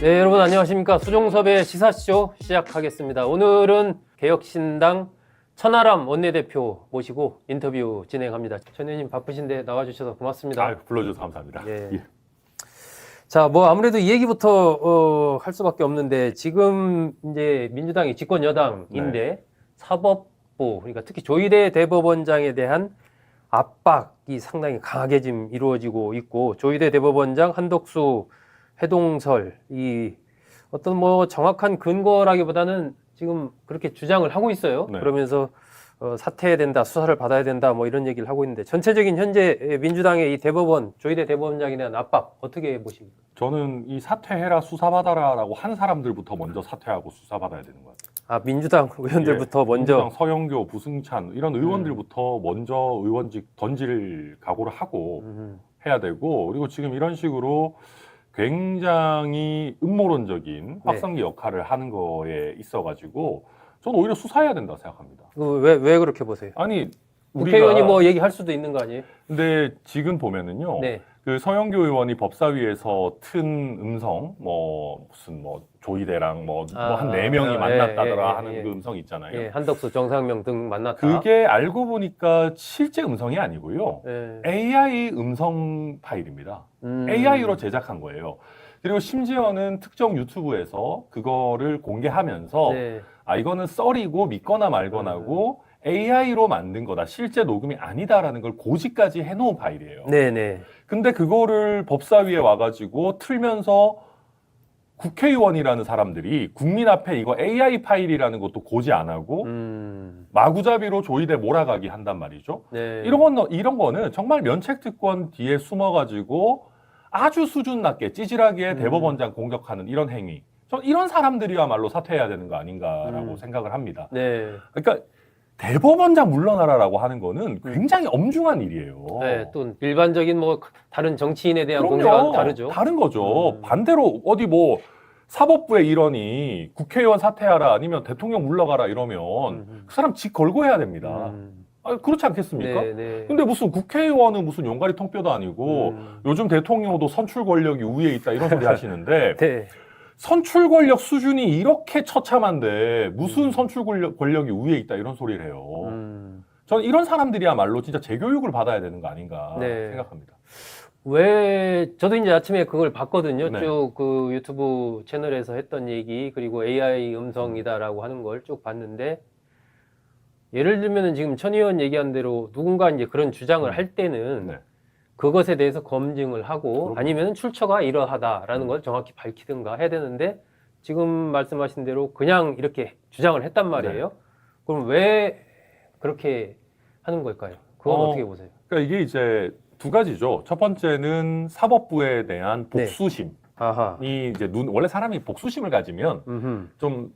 네, 여러분 안녕하십니까. 수종섭의 시사쇼 시작하겠습니다. 오늘은 개혁신당 천하람 원내대표 모시고 인터뷰 진행합니다. 천 의원님 바쁘신데 나와주셔서 고맙습니다. 아, 불러주셔서 감사합니다. 예. 예. 자, 뭐 아무래도 이 얘기부터 어, 할 수밖에 없는데 지금 이제 민주당이 집권 여당인데 네. 사법부 그러니까 특히 조희대 대법원장에 대한 압박이 상당히 강하게 지금 이루어지고 있고 조희대 대법원장 한덕수 해동설 이 어떤 뭐 정확한 근거라기보다는 지금 그렇게 주장을 하고 있어요. 네. 그러면서 어, 사퇴해야 된다, 수사를 받아야 된다, 뭐 이런 얘기를 하고 있는데 전체적인 현재 민주당의 이 대법원 조희대 대법원장에 대한 압박 어떻게 보십니까? 저는 이 사퇴해라 수사받아라라고 한 사람들부터 먼저 사퇴하고 수사받아야 되는 것 같아요. 아 민주당 의원들부터 먼저 민주당 서영교, 부승찬 이런 의원들부터 먼저 의원직 던질 각오를 하고 음, 해야 되고 그리고 지금 이런 식으로 굉장히 음모론적인 확성기 역할을 하는 거에 있어가지고 저는 오히려 수사해야 된다 생각합니다. 왜왜 왜 그렇게 보세요? 아니 국회의원이 뭐 얘기할 수도 있는 거 아니에요? 근데 지금 보면은요. 네. 그 서영교 의원이 법사위에서 튼 음성 뭐 무슨 뭐 조이대랑 뭐 아, 한네 명이 아, 만났다더라 예, 예, 하는 예. 그 음성 있잖아요. 예, 한덕수, 정상명 등 만났다. 그게 알고 보니까 실제 음성이 아니고요. 예. AI 음성 파일입니다. 음. AI로 제작한 거예요. 그리고 심지어는 특정 유튜브에서 그거를 공개하면서 네. 아 이거는 썰이고 믿거나 말거나고 AI로 만든 거다. 실제 녹음이 아니다라는 걸 고지까지 해놓은 파일이에요. 네네. 근데 그거를 법사위에 와가지고 틀면서 국회의원이라는 사람들이 국민 앞에 이거 AI 파일이라는 것도 고지 안 하고 음. 마구잡이로 조이대 몰아가기 한단 말이죠. 네. 이런 건 이런 거는 정말 면책 특권 뒤에 숨어가지고 아주 수준 낮게 찌질하게 음. 대법원장 공격하는 이런 행위. 전 이런 사람들이야말로 사퇴해야 되는 거 아닌가라고 음. 생각을 합니다. 네. 그러니까 대법원장 물러나라라고 하는 거는 굉장히 엄중한 일이에요. 음. 네. 또 일반적인 뭐 다른 정치인에 대한. 공격은 다르죠. 다른 거죠. 음. 반대로 어디 뭐 사법부의 일원이 국회의원 사퇴하라 아니면 대통령 물러가라 이러면 음. 그 사람 직 걸고 해야 됩니다. 음. 아, 그렇지 않겠습니까? 네, 네. 근데 무슨 국회의원은 무슨 용가리 통뼈도 아니고 음. 요즘 대통령도 선출 권력이 우위에 있다 이런 소리 하시는데 네. 선출 권력 수준이 이렇게 처참한데 무슨 음. 선출 권력, 권력이 위에 있다 이런 소리를 해요. 음. 저는 이런 사람들이야말로 진짜 재교육을 받아야 되는 거 아닌가 네. 생각합니다. 왜 저도 이제 아침에 그걸 봤거든요. 네. 쭉그 유튜브 채널에서 했던 얘기 그리고 AI 음성이다라고 하는 걸 쭉 봤는데 예를 들면은 지금 천 의원 얘기한 대로 누군가 이제 그런 주장을 음. 할 때는 네. 그것에 대해서 검증을 하고. 아니면 출처가 이러하다라는 음. 걸 정확히 밝히든가 해야 되는데 지금 말씀하신 대로 그냥 이렇게 주장을 했단 말이에요. 네. 그럼 왜 그렇게 하는 걸까요? 그건 어, 어, 떻게 보세요? 그러니까 이게 이제 두 가지죠. 첫 번째는 사법부에 대한 네. 복수심이 아하. 이제 눈 원래 사람이 복수심을 가지면 음흠. 좀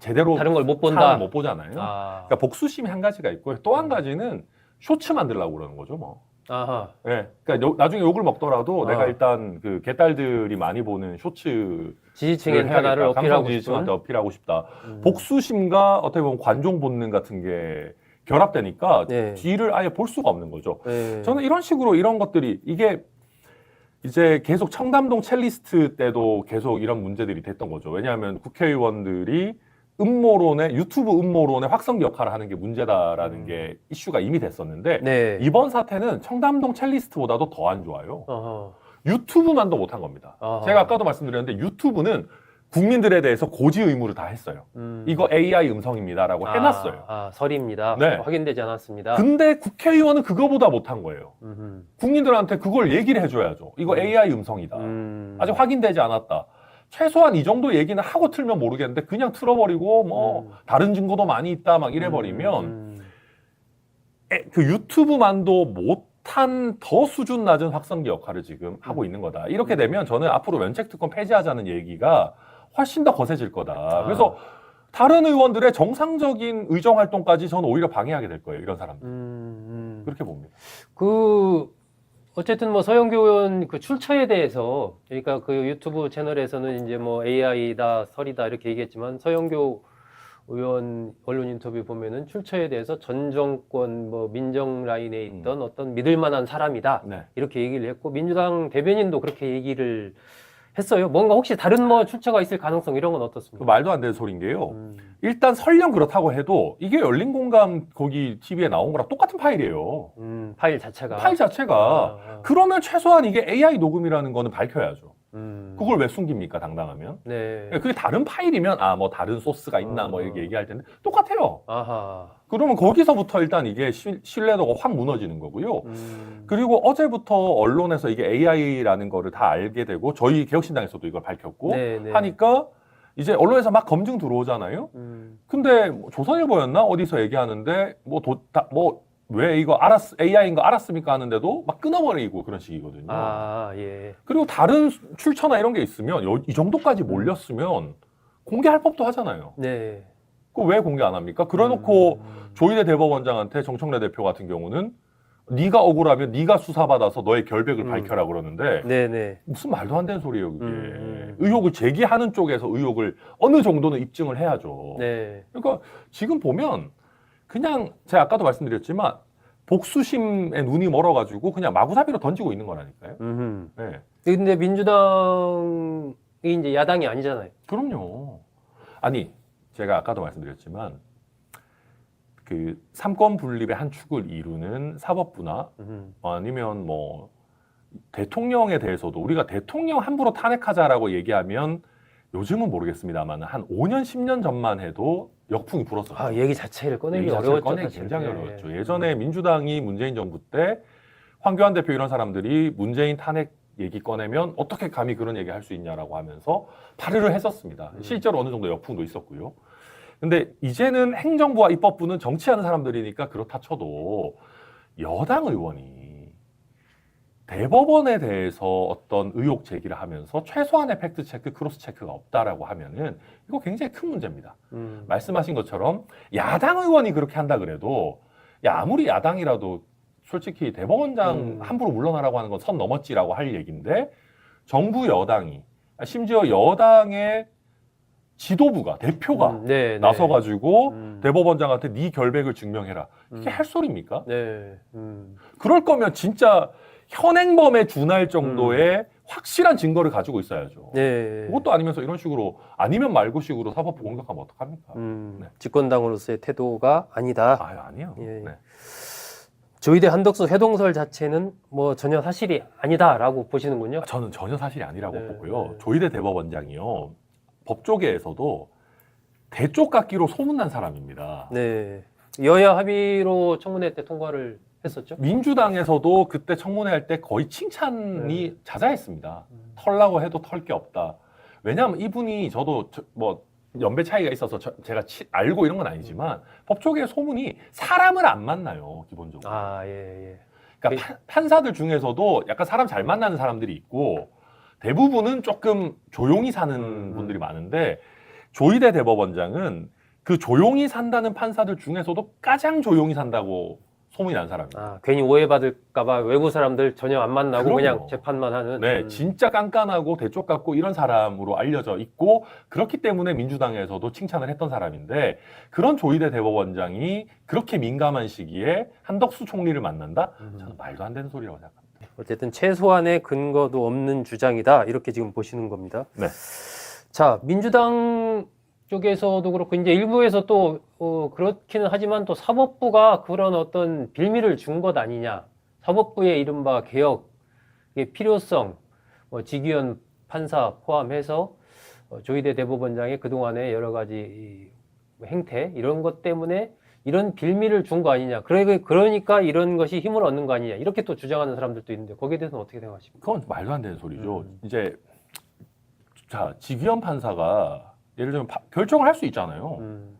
제대로 다른 걸 못 본다. 못 보잖아요. 아. 그러니까 복수심이 한 가지가 있고요. 또한 가지는 쇼츠 만들려고 그러는 거죠, 뭐. 아하. 예. 그러니까 요- 나중에 욕을 먹더라도 아. 내가 일단 그 개딸들이 많이 보는 쇼츠 지지층의 하나를 어필하고 지지층한테 싶은. 어필하고 싶다. 음. 복수심과 어떻게 보면 관종 본능 같은 게 결합되니까 네. 뒤를 아예 볼 수가 없는 거죠. 네. 저는 이런 식으로 이런 것들이 이게 이제 계속 청담동 첼리스트 때도 계속 이런 문제들이 됐던 거죠. 왜냐하면 국회의원들이 음모론의 유튜브 음모론의 확성기 역할을 하는 게 문제다라는 음. 게 이슈가 이미 됐었는데 네. 이번 사태는 청담동 첼리스트보다도 더 안 좋아요. 어허. 유튜브만도 못한 겁니다. 아하. 제가 아까도 말씀드렸는데 유튜브는 국민들에 대해서 고지 의무를 다 했어요. 음. 이거 AI 음성입니다라고 해놨어요. 아, 아, 설입니다. 네. 확인되지 않았습니다. 근데 국회의원은 그거보다 못한 거예요. 음흠. 국민들한테 그걸 얘기를 해줘야죠. 이거 음. AI 음성이다. 음. 아직 확인되지 않았다. 최소한 이 정도 얘기는 하고 틀면 모르겠는데 그냥 틀어버리고 뭐 음. 다른 증거도 많이 있다 막 이래버리면 음. 에, 그 유튜브만도 못한 더 수준 낮은 확성기 역할을 지금 하고 음. 있는 거다. 이렇게 되면 저는 앞으로 면책 특권 폐지하자는 얘기가 훨씬 더 거세질 거다. 아. 그래서 다른 의원들의 정상적인 의정 활동까지 저는 오히려 방해하게 될 거예요. 이런 사람들. 음, 음. 그렇게 봅니다. 그 어쨌든 뭐 서영교 의원 그 출처에 대해서 그러니까 그 유튜브 채널에서는 이제 뭐 AI다 설이다 이렇게 얘기했지만 서영교 의원 언론 인터뷰 보면은 출처에 대해서 전 정권 뭐 민정 라인에 있던 어떤 믿을 만한 사람이다 네. 이렇게 얘기를 했고 민주당 대변인도 그렇게 얘기를 했어요. 뭔가 혹시 다른 뭐 출처가 있을 가능성 이런 건그 어떻습니까? 말도 안 되는 소리인 게요. 음. 일단 설령 그렇다고 해도 이게 열린 공감 거기 TV에 나온 거랑 똑같은 파일이에요. 음, 파일 자체가 파일 자체가. 아, 아. 그러면 최소한 이게 AI 녹음이라는 거는 밝혀야죠. 음. 그걸 왜 숨깁니까, 당당하면? 네. 그게 다른 파일이면 아, 뭐 다른 소스가 있나 뭐 어. 이렇게 얘기할 텐데 똑같아요. 아하. 그러면 거기서부터 일단 이게 신- 신뢰도가 확 무너지는 거고요. 음. 그리고 어제부터 언론에서 이게 AI라는 거를 다 알게 되고 저희 개혁신당에서도 이걸 밝혔고 네, 네. 하니까 이제 언론에서 막 검증 들어오잖아요. 음. 근데 뭐 조선일보였나 어디서 얘기하는데 뭐뭐 왜 이거 알았 AI인 거 알았습니까 하는데도 막 끊어버리고 그런 식이거든요. 아, 예. 그리고 다른 출처나 이런 게 있으면 여- 이 정도까지 몰렸으면 공개할 법도 하잖아요. 네. 그 왜 공개 안 합니까? 그래놓고 음. 조희대 대법원장한테 정청래 대표 같은 경우는 네가 억울하면 네가 수사받아서 너의 결백을 음. 밝혀라 그러는데 네, 네. 무슨 말도 안 되는 소리예요 그게 음, 음. 의혹을 제기하는 쪽에서 의혹을 어느 정도는 입증을 해야죠 네. 그러니까 지금 보면 그냥 제가 아까도 말씀드렸지만 복수심에 눈이 멀어가지고 그냥 마구잡이로 던지고 있는 거라니까요 음. 네. 근데 민주당이 이제 야당이 아니잖아요. 그럼요 아니 제가 아까도 말씀드렸지만 그 삼권 분립의 한 축을 이루는 사법부나 음. 아니면 뭐 대통령에 대해서도 우리가 대통령 함부로 탄핵하자라고 얘기하면 요즘은 모르겠습니다만 한 5년 10년 전만 해도 역풍이 불었었죠. 아, 얘기 자체를 꺼내기 어려웠죠. 꺼내기 사실. 굉장히 예, 어려웠죠. 예. 예전에 민주당이 문재인 정부 때 황교안 대표 이런 사람들이 문재인 탄핵 얘기 꺼내면 어떻게 감히 그런 얘기 할 수 있냐라고 하면서 발의를 했었습니다. 음. 실제로 어느 정도 역풍도 있었고요. 근데 이제는 행정부와 입법부는 정치하는 사람들이니까 그렇다 쳐도 여당 의원이 대법원에 대해서 어떤 의혹 제기를 하면서 최소한의 팩트 체크, 크로스 체크가 없다라고 하면은 이거 굉장히 큰 문제입니다. 음. 말씀하신 것처럼 야당 의원이 그렇게 한다 그래도 야 아무리 야당이라도 솔직히 대법원장 음. 함부로 물러나라고 하는 건 선 넘었지라고 할 얘기인데 정부 여당이 심지어 여당의 지도부가 대표가 음, 네, 네. 나서 가지고 음. 대법원장한테 네 결백을 증명해라 이게 음. 할 소리입니까? 네. 음. 그럴 거면 진짜 현행범에 준할 정도의 확실한 증거를 가지고 있어야죠. 네. 그것도 아니면서 이런 식으로 아니면 말고식으로 사법부 공격하면 어떡합니까? 음. 네. 집권당으로서의 태도가 아니다. 아유 아니요. 예. 네. 조희대 한덕수 회동설 자체는 뭐 전혀 사실이 아니다라고 보시는군요. 저는 전혀 사실이 아니라고 네, 보고요. 네. 조희대 대법원장이요. 법조계에서도 대쪽 같기로 소문난 사람입니다. 네. 여야 합의로 청문회 때 통과를 했었죠. 민주당에서도 그때 청문회 할 때 거의 칭찬이 자자했습니다. 음. 털라고 해도 털 게 없다. 왜냐하면 이분이 저도 저- 뭐 연배 차이가 있어서 저- 제가 치- 알고 이런 건 아니지만 법조계 소문이 사람을 안 만나요 기본적으로. 아, 예, 예. 그러니까 판- 판사들 중에서도 약간 사람 잘 만나는 사람들이 있고 대부분은 조금 조용히 사는 음. 분들이 많은데 조희대 대법원장은 그 조용히 산다는 판사들 중에서도 가장 조용히 산다고 소문이 난 사람이에요. 아, 괜히 오해받을까봐 외부 사람들 전혀 안 만나고 그럼요. 그냥 재판만 하는. 네, 음. 진짜 깐깐하고 대쪽 같고 이런 사람으로 알려져 있고 그렇기 때문에 민주당에서도 칭찬을 했던 사람인데 그런 조희대 대법원장이 그렇게 민감한 시기에 한덕수 총리를 만난다? 음. 저는 말도 안 되는 소리라고 생각합니다. 어쨌든 최소한의 근거도 없는 주장이다 이렇게 지금 보시는 겁니다. 네. 자 민주당 쪽에서도 그렇고 이제 일부에서 또 어, 그렇기는 하지만 또 사법부가 그런 어떤 빌미를 준 것 아니냐. 사법부의 이른바 개혁의 필요성, 뭐 지기현 판사 포함해서 어, 조희대 대법원장의 그동안의 여러 가지 이 행태 이런 것 때문에 이런 빌미를 준 거 아니냐. 그러니까 이런 것이 힘을 얻는 거 아니냐. 이렇게 또 주장하는 사람들도 있는데 거기에 대해서는 어떻게 생각하십니까? 그건 말도 안 되는 소리죠. 음. 이제 자 지기현 판사가 예를 들면 파- 결정을 할 수 있잖아요. 음,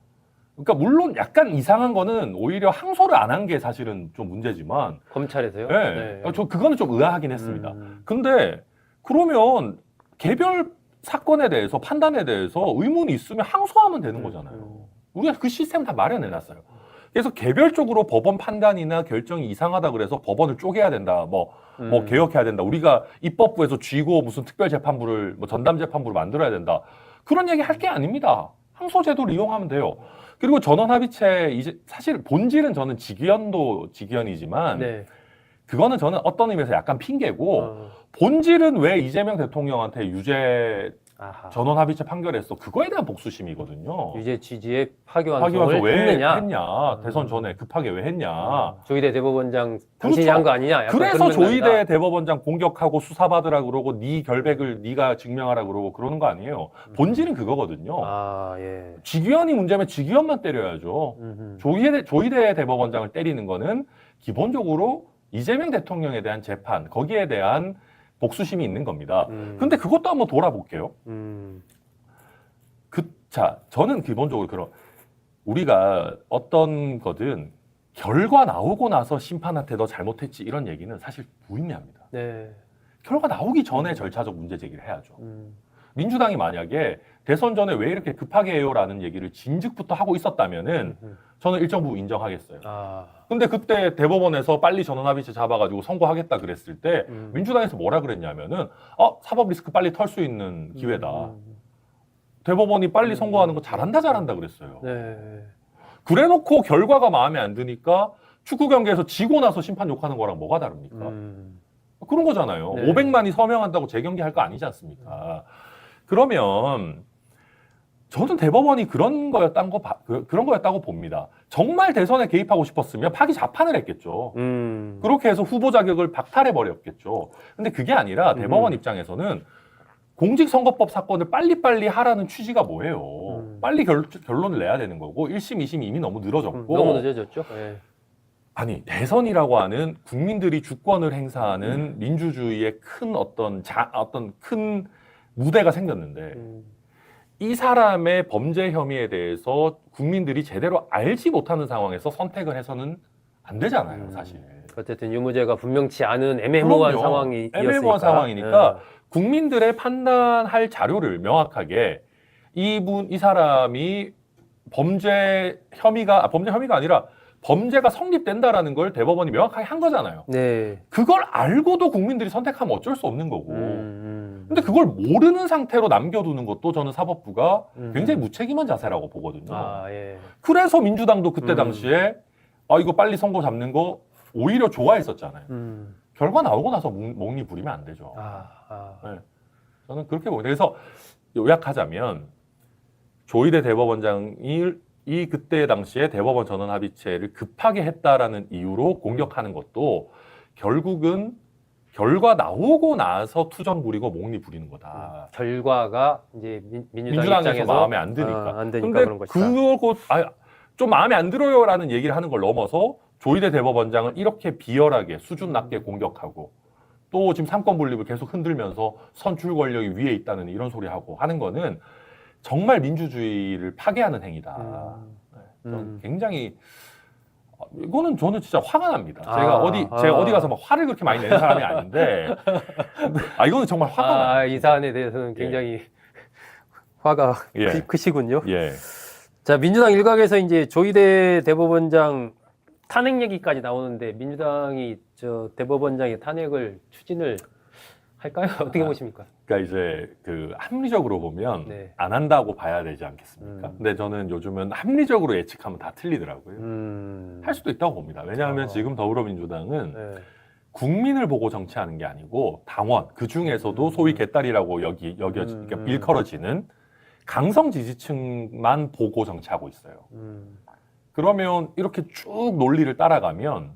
그러니까 물론 약간 이상한 거는 오히려 항소를 안 한 게 사실은 좀 문제지만, 검찰에서요? 네, 저 그거는 좀 의아하긴 했습니다. 음, 근데 그러면 개별 사건에 대해서 판단에 대해서 의문이 있으면 항소하면 되는 거잖아요. 음, 우리가 그 시스템 다 마련해 놨어요. 그래서 개별적으로 법원 판단이나 결정이 이상하다 그래서 법원을 쪼개야 된다. 뭐뭐 음. 개혁해야 된다. 우리가 입법부에서 쥐고 무슨 특별 재판부를 뭐 전담 재판부를 만들어야 된다. 그런 얘기 할 게 아닙니다. 항소 제도를 이용하면 돼요. 그리고 전원 합의체 이제 사실 본질은 저는 직위원도 직위원이지만 네. 그거는 저는 어떤 의미에서 약간 핑계고 어. 본질은 왜 이재명 대통령한테 유죄 아하. 전원 합의체 판결했어? 그거에 대한 복수심이거든요. 유죄 취지의 파기환송을 파기환송 왜 했느냐? 했냐? 음. 대선 전에 급하게 왜 했냐? 어, 조희대 대법원장 당신이 그렇죠. 한 거 아니냐? 약간 그래서 그런 맥락이다. 조희대 대법원장 공격하고 수사받으라 그러고 네 결백을 네가 증명하라 그러고 그러는 거 아니에요. 본질은 그거거든요. 아 예. 직위원이 문제면 직위원만 때려야죠. 음흠. 조희대, 조희대 대법원장을 때리는 거는 기본적으로 이재명 대통령에 대한 재판, 거기에 대한 복수심이 있는 겁니다. 음. 근데 그것도 한번 돌아볼게요. 음. 그, 자, 저는 기본적으로 그런, 우리가 어떤 거든 결과 나오고 나서 심판한테 너 잘못했지 이런 얘기는 사실 무의미합니다. 네. 결과 나오기 전에 절차적 문제 제기를 해야죠. 음. 민주당이 만약에 대선 전에 왜 이렇게 급하게 해요라는 얘기를 진즉부터 하고 있었다면은 음. 저는 일정 부분 인정하겠어요. 아. 근데 그때 대법원에서 빨리 전원합의체 잡아가지고 선고하겠다 그랬을 때 음. 민주당에서 뭐라 그랬냐면은 어 사법 리스크 빨리 털 수 있는 기회다. 음. 대법원이 빨리 음. 선고하는 거 잘한다 잘한다 그랬어요. 네. 그래놓고 결과가 마음에 안 드니까 축구 경기에서 지고 나서 심판 욕하는 거랑 뭐가 다릅니까? 음. 그런 거잖아요. 네. 500만이 서명한다고 재경기 할 거 아니지 않습니까? 그러면 저는 대법원이 그런 거였다는 거 봐- 그, 런 거였다고 봅니다. 정말 대선에 개입하고 싶었으면 파기 자판을 했겠죠. 음. 그렇게 해서 후보 자격을 박탈해 버렸겠죠. 근데 그게 아니라 대법원 음. 입장에서는 공직선거법 사건을 빨리빨리 하라는 취지가 뭐예요? 음. 빨리 결, 결론을 내야 되는 거고 1심, 2심이 이미 너무 늘어졌고 음, 너무 늦어졌죠. 예. 아니 대선이라고 하는 국민들이 주권을 행사하는 음. 민주주의의 큰 어떤 자 어떤 큰 무대가 생겼는데 음. 이 사람의 범죄 혐의에 대해서 국민들이 제대로 알지 못하는 상황에서 선택을 해서는 안 되잖아요, 음. 사실. 어쨌든 유무죄가 분명치 않은 애매모호한 그럼요. 상황이었으니까. 애매모호한 상황이니까 예. 국민들의 판단할 자료를 명확하게 이분 이 사람이 범죄 혐의가 아, 범죄 혐의가 아니라 범죄가 성립된다라는 걸 대법원이 명확하게 한 거잖아요. 네. 그걸 알고도 국민들이 선택하면 어쩔 수 없는 거고. 음, 음. 근데 그걸 모르는 상태로 남겨두는 것도 저는 사법부가 음. 굉장히 무책임한 자세라고 보거든요. 아 예. 그래서 민주당도 그때 음. 당시에 아 이거 빨리 선거 잡는 거 오히려 좋아했었잖아요. 음. 결과 나오고 나서 목- 목리 부리면 안 되죠. 아, 아. 저는 그렇게 봅니다. 그래서 요약하자면 조희대 대법원장이 이 그때 당시에 대법원 전원 합의체를 급하게 했다라는 이유로 공격하는 것도 결국은 결과 나오고 나서 투정 부리고 목리 부리는 거다. 결과가 이제 민, 민주당 민주당에서 입장에서 마음에 안 드니까. 아, 안 되니까 근데 그런 것이다. 그거 아, 좀 마음에 안 들어요라는 얘기를 하는 걸 넘어서 조희대 대법원장을 이렇게 비열하게 수준 낮게 음. 공격하고 또 지금 삼권 분립을 계속 흔들면서 선출 권력이 위에 있다는 이런 소리 하고 하는 거는 정말 민주주의를 파괴하는 행위다. 음. 저는 음. 굉장히 어, 이거는 저는 진짜 화가 납니다. 아, 제가 어디 제가 아. 어디 가서 막 화를 그렇게 많이 내는 사람이 아닌데 아 이거는 정말 화가 나요. 아, 이 사안에 대해서는 굉장히 화가 예. 크, 크시군요. 예. 자, 민주당 일각에서 이제 조희대 대법원장 탄핵 얘기까지 나오는데 민주당이 저 대법원장의 탄핵을 추진을 할까요? 어떻게 아. 보십니까? 그러니까 이제 그 합리적으로 보면 네. 안 한다고 봐야 되지 않겠습니까? 음. 근데 저는 요즘은 합리적으로 예측하면 다 틀리더라고요. 음. 할 수도 있다고 봅니다. 왜냐하면 어. 지금 더불어민주당은 네. 국민을 보고 정치하는 게 아니고 당원 그 중에서도 소위 개딸이라고 여기 여겨 음. 그러니까 일컬어지는 강성 지지층만 보고 정치하고 있어요. 음. 그러면 이렇게 쭉 논리를 따라가면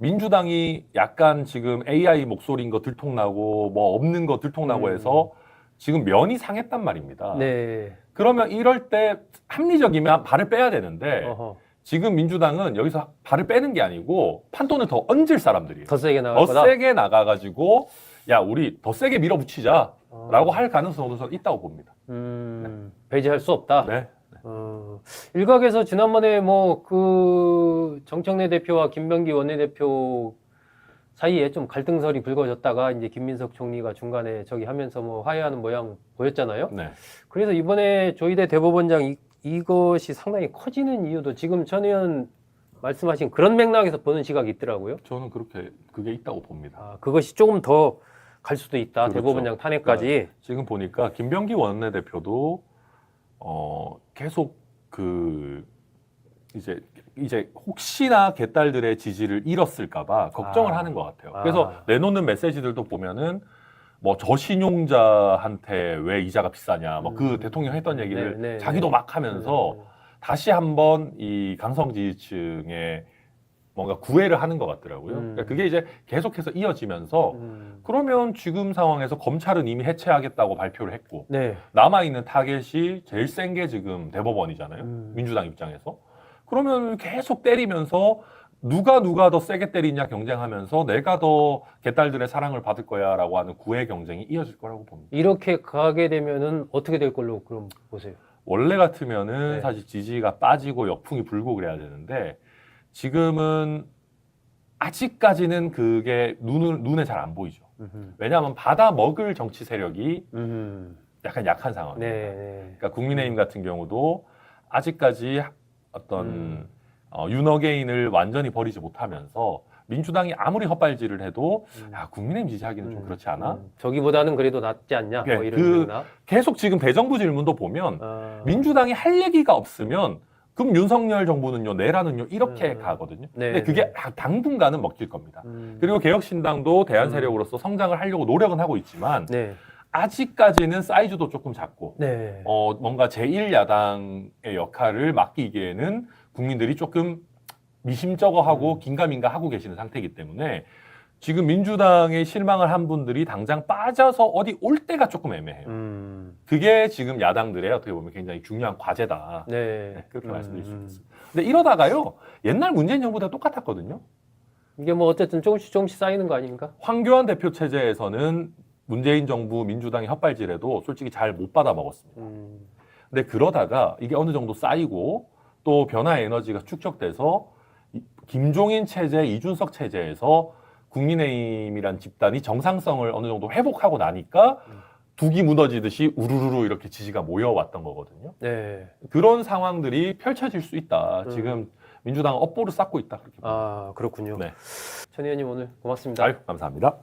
민주당이 약간 지금 AI 목소리인 거 들통나고 뭐 없는 거 들통나고 음. 해서 지금 면이 상했단 말입니다. 네. 그러면 이럴 때 합리적이면 발을 빼야 되는데 어허. 지금 민주당은 여기서 발을 빼는 게 아니고 판돈을 더 얹을 사람들이에요. 더 세게 나갈 더 거다. 세게 나가가지고 야 우리 더 세게 밀어붙이자라고 어. 할 가능성도 저는 있다고 봅니다. 음. 배제할 수 없다. 네. 어, 일각에서 지난번에 뭐 그 정청래 대표와 김병기 원내대표 사이에 좀 갈등설이 불거졌다가 이제 김민석 총리가 중간에 저기 하면서 뭐 화해하는 모양 보였잖아요. 네. 그래서 이번에 조희대 대법원장 이, 이것이 상당히 커지는 이유도 지금 전 의원 말씀하신 그런 맥락에서 보는 시각이 있더라고요. 저는 그렇게 그게 있다고 봅니다. 아, 그것이 조금 더 갈 수도 있다. 그렇죠. 대법원장 탄핵까지. 지금 보니까 김병기 원내대표도 어 계속 그 이제 이제 혹시나 개딸들의 지지를 잃었을까봐 걱정을 아. 하는 것 같아요. 아. 그래서 내놓는 메시지들도 보면은 뭐 저신용자한테 왜 이자가 비싸냐, 뭐 그 음. 대통령 했던 얘기를 네, 네, 자기도 네. 막 하면서 다시 한번 이 강성 지지층에 뭔가 구애를 하는 것 같더라고요. 음. 그러니까 그게 이제 계속해서 이어지면서 음. 그러면 지금 상황에서 검찰은 이미 해체하겠다고 발표를 했고 네. 남아 있는 타겟이 제일 센 게 지금 대법원이잖아요. 음. 민주당 입장에서. 그러면 계속 때리면서 누가 누가 더 세게 때리냐 경쟁하면서 내가 더 개딸들의 사랑을 받을 거야라고 하는 구애 경쟁이 이어질 거라고 봅니다. 이렇게 가게 되면은 어떻게 될 걸로 그럼 보세요. 원래 같으면은 네. 사실 지지가 빠지고 역풍이 불고 그래야 되는데 지금은 아직까지는 그게 눈을, 눈에 잘 안 보이죠. 음흠. 왜냐하면 받아 먹을 정치 세력이 음흠. 약간 약한 상황입니다. 네. 네. 그러니까 국민의힘 같은 경우도 아직까지 어떤 음. 어, 윤어게인을 완전히 버리지 못하면서 민주당이 아무리 헛발질을 해도 음. 야 국민의힘 지지하기는 좀 음. 그렇지 않아? 음. 저기보다는 그래도 낫지 않냐? 네, 뭐 이런 그나 계속 지금 대정부 질문도 보면 아. 민주당이 할 얘기가 없으면 그럼 윤석열 정부는요 내라는요 이렇게 음. 가거든요. 네, 근데 그게 네. 아, 당분간은 먹힐 겁니다. 음. 그리고 개혁신당도 대안 음. 세력으로서 성장을 하려고 노력은 하고 있지만 네. 아직까지는 사이즈도 조금 작고 네. 어, 뭔가 제1야당의 역할을 맡기기에는 국민들이 조금 미심쩍어하고 음. 긴가민가 하고 계시는 상태이기 때문에 지금 민주당에 실망을 한 분들이 당장 빠져서 어디 올 때가 조금 애매해요. 음. 그게 지금 야당들의 어떻게 보면 굉장히 중요한 과제다. 네. 네, 그렇게 음. 말씀드릴 수 있겠습니다. 근데 이러다가요, 옛날 문재인 정부보다 똑같았거든요. 이게 뭐 어쨌든 조금씩 조금씩 쌓이는 거 아닙니까? 황교안 대표 체제에서는 문재인 정부 민주당이 헛발질해도 솔직히 잘 못 받아 먹었습니다. 음. 근데 그러다가 이게 어느 정도 쌓이고 또 변화 에너지가 축적돼서 이- 김종인 체제, 이준석 체제에서 국민의힘이란 집단이 정상성을 어느 정도 회복하고 나니까 음. 북이 무너지듯이 우르르르 이렇게 지지가 모여왔던 거거든요. 네. 그런 상황들이 펼쳐질 수 있다. 음. 지금 민주당은 업보를 쌓고 있다. 그렇게 봅니다. 아, 그렇군요. 네. 천 의원님 오늘 고맙습니다. 아유, 감사합니다.